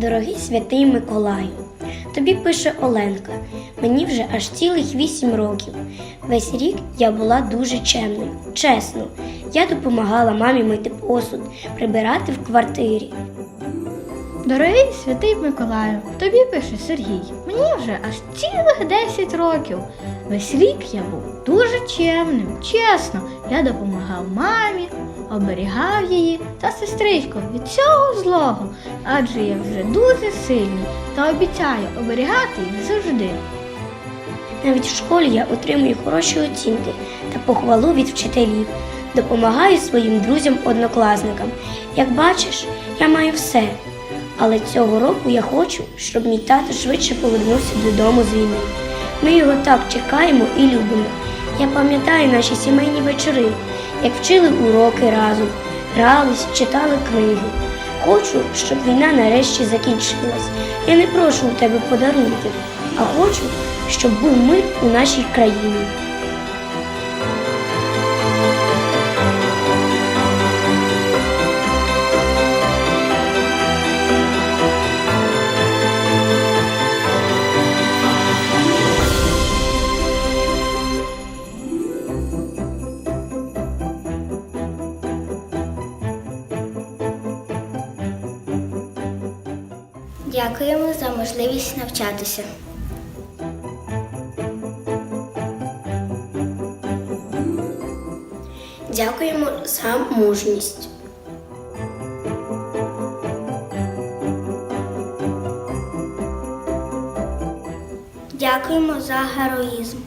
Дорогий святий Миколаю, тобі пише Оленка. Мені вже аж цілих вісім років. Весь рік я була дуже чемною, чесно. Я допомагала мамі мити посуд, прибирати в квартирі. Дорогий святий Миколаю, тобі пише Сергій. Мені вже аж цілих 10 років. Весь рік я був дуже чемним, чесно. Я допомагав мамі, оберігав її та сестричку від всього злого, адже я вже дуже сильний та обіцяю оберігати їх завжди. Навіть в школі я отримую хороші оцінки та похвалу від вчителів. Допомагаю своїм друзям-однокласникам. Як бачиш, я маю все. Але цього року я хочу, щоб мій тато швидше повернувся додому з війни. Ми його так чекаємо і любимо. Я пам'ятаю наші сімейні вечори, як вчили уроки разом, грались, читали книги. Хочу, щоб війна нарешті закінчилась. Я не прошу у тебе подарунків, а хочу, щоб був мир у нашій країні. Дякуємо за можливість навчатися. Дякуємо за мужність. Дякуємо за героїзм.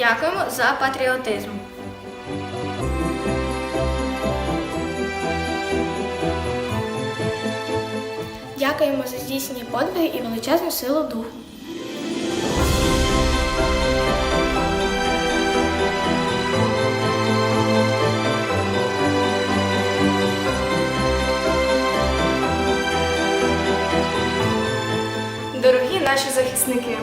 Дякуємо за патріотизм. Дякуємо за здійснені подвиги і величезну силу духу. Дорогі наші захисники,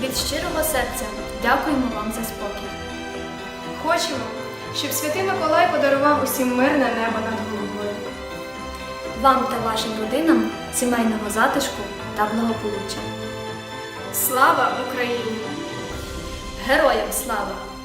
від щирого серця дякуємо вам за спокій. Хочемо, щоб святий Миколай подарував усім мирне небо над головою. Вам та вашим родинам сімейного затишку та благополуччя. Слава Україні! Героям слава!